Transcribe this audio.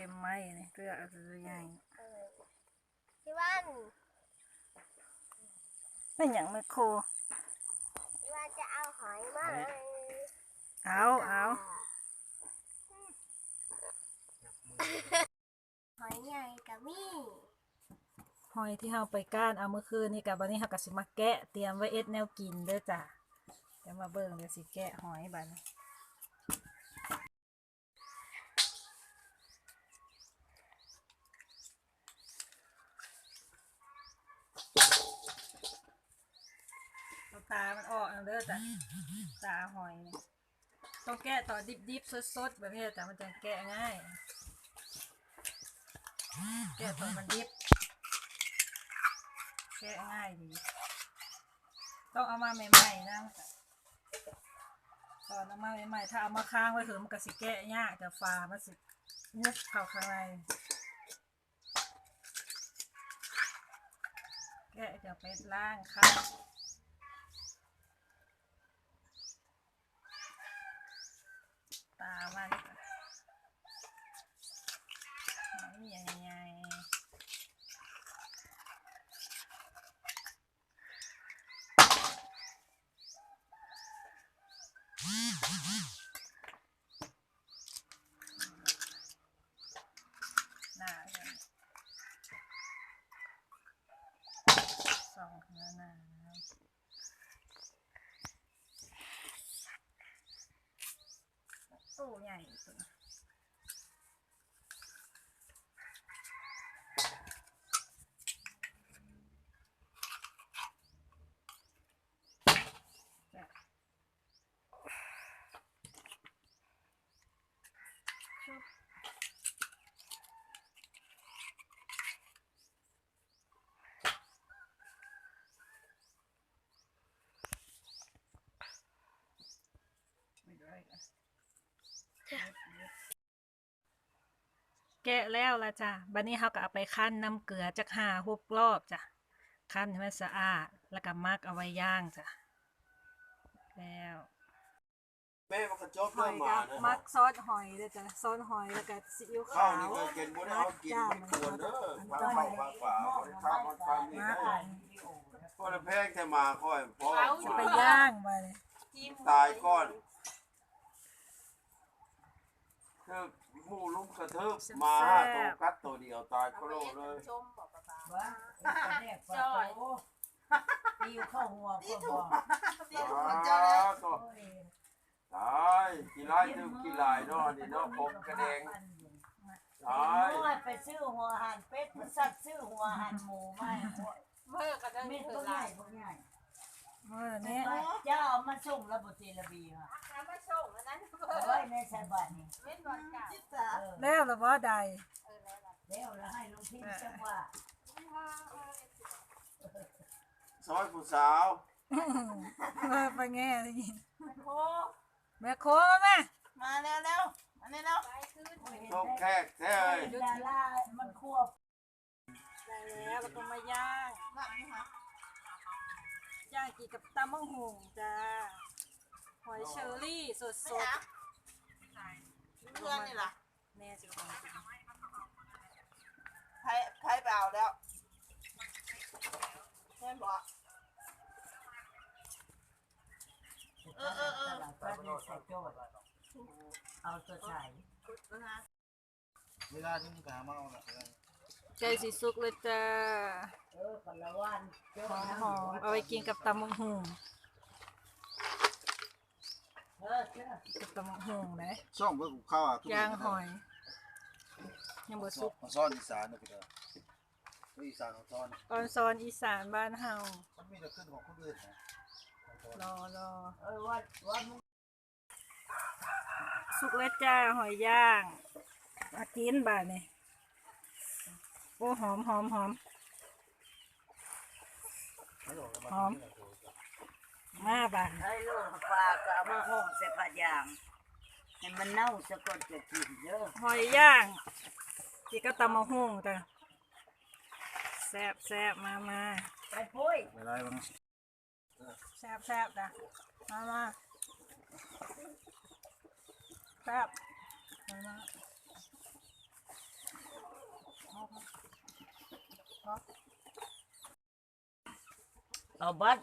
เต็มไม้นี่เกลือเอาตัวใหญ่พี่วันไม่หยังไม่โคพี่วันจะเอาหอยมาเลยเอาเอาหอยใหญ่กับมี่หอยที่เฮาไปก้านเอาเมื่อคืนนี่กับวันนี้เฮาก็สิมาแกะเตรียมไว้เอ็ดแนวกินเด้อจ้ะเดี๋ยวมาเบิ่งเดี๋ยวสิแกะหอยบัดนี้ ตามันออกเอาเด้อจ้ะตาหอยนี่ต้องแกะต่อดิบๆสดๆแบบนี้จ้ะมันจะแกะง่าย แกะตอนมันดิบ แกะง่ายดี ต้องเอามาใหม่ๆนะตอนเอามาใหม่ๆถ้าเอามาค้างไว้เถอะมันก็สิแกะยากแต่ฟ้ามันสิยุบเข้าข้างในแกะจะไปล้างข้า ตามันนี่ใหญ่หน้าสองนาน้า ตู้ใหญ่ตัวจ้ะชุบ ไม่ได้อะ แกะแล้วละจ้ะบัดนี้เขาก็เอาไปคั้นน้ำเกลือจากห้าหกรอบจ้ะ คั้นให้มันสะอาด แล้วก็มักเอาไว้ย่างจ้ะ แล้วแม่มันกระจบหอเริ่ยมกัมาบนะมักซอสหอยเด้อจ้ะ ซอสหอยแล้วก็ซีอิ๊วข้าขาววนี่ก็กินบ่ได้เอากินมันควรเด้อวางเข้าฝาฝาบ่ได้ข้าวมันฟังนี่มักเด้อบ่ได้แพงแต่มาค่อยพอสิไปย่างมาเลยตายก่อน คือหมู่ลุงกระเทิบมาตัวกัดตัวเดียวตายก็โลเลยชมบอกป้าป้าจอยตีเข้าหัวก็บอกตายก็ตายกี่ไร่ถึงกี่หลายเนาะนี่เนาะผมกระเดงตายน้อยไปซื้อหัวหันเป็ดมันสัตว์ซื้อหัวหันหมูไม่เมื่อกันได้ไม่เธต้อองใหลาญ่ยพวกใหญ่เมื่อนี้เจ้าเอามาส่งระบบเจระบีค่ะน้ำมาส่งอันนั้นเเอา ไว้ในใส่บัตรนี่ว้นวันเก่าเออแล้วละว่าใดเออแล้วล่ะแล้วแล้วให้ลุงพิมพ์จังว่าซอยผู้สาวเออไปแง่ได้ยินโอ้แม่โคมาแม่มาแล้วแล้วอันนี้แล้วไปขึ้นโชคแขกแท้เอ้ยดารามันควบได้แล้วแล้วก็มาย่างมาไหมคะย่างกินกับตำมังหุงจ้าหอยเชอรี่สดสไม่ดนะ เพื่อนนี่ล่ะแม่จะลองกินใครใครเปล่าแล้วเพื่อนบอกเออเออเออก็นี่ใส่โจทย์เอาตัวใส่เวลาที่มึงกาเมาน่ะใจสีสุกเลยจ้าเออคนละวันหอมเอาไปกินกับตำมังหุง เออเชื่อ กับ ตำมังหุงนะช่องเพื่อกูเข้าอะย่างหอย ยังบ่สุกมาซ่อนอีสานนะพี่เด้อคืออีสานของซ่อนออนซอนอีสานบ้านเฮามันมีแต่ขึ้นของคนอื่นนะรอรอเออวันวันมึงสุกแล้วจ้าหอยย่างมากินบ่านี่โอ้หอมหอมหอมหอม มาบ้าทให้ลูกปลาก็เอามาห่อเส่ผัดางให้มันเน่าสะกดจะกินเยอะหอยย่างที่ก็ตำมะฮุ่งจ้ะแซบแซบมามาไปปุ้ยไปไรบ้างแซบแซบจ้ะมามาแซบมามาเอาบัตร